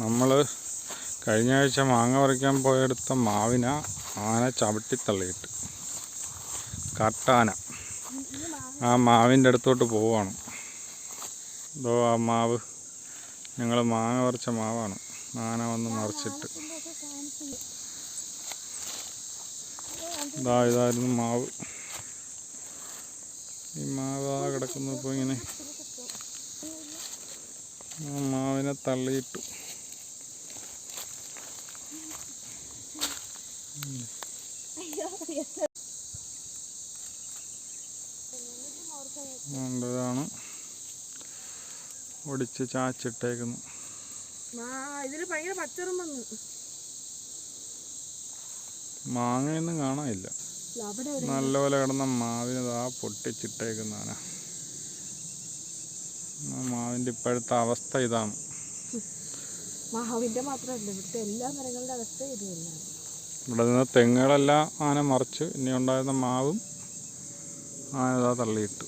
നമ്മൾ കഴിഞ്ഞ ആഴ്ച മാങ്ങ പറിക്കാൻ പോയെടുത്ത മാവിന ആന ചവിട്ടി തള്ളിയിട്ട്. കട്ടാന ആ മാവിന്റെ അടുത്തോട്ട് പോവാണ്. ഇതോ ആ മാവ്. ഞങ്ങൾ മാങ്ങ പറിച്ച മാവാണ്. ആന വന്ന് മറിച്ചിട്ട്. ഇതാ ഇതായിരുന്നു മാവ്. ഈ മാവ് ആ കിടക്കുന്നപ്പോൾ ഇങ്ങനെ ആ മാവിനെ തള്ളിയിട്ടു. ഇതാണ് ഒടിച്ച് ചാച്ചിട്ടേക്കുന്നു. ഇതിൽ ഭയങ്കര പച്ചറും വന്നു. മാങ്ങയൊന്നും കാണാനില്ല. നല്ലപോലെ കിടന്ന മാവിനതാ ആ പൊട്ടിച്ചിട്ടേക്കുന്നതാണ്. ആ മാവിന്റെ ഇപ്പോഴത്തെ അവസ്ഥ ഇതാണ്. മാവിന്റെ മാത്രമല്ല ഇവിടുത്തെ എല്ലാ മരങ്ങളുടെ അവസ്ഥ ഇത് തന്നെയാണ് ഇവിടെ നിന്ന് തെങ്ങുകളെല്ലാം ആന മറിച്ച് ഇനി ഉണ്ടായിരുന്ന മാവും ആന ഇതാ തള്ളിയിട്ടു.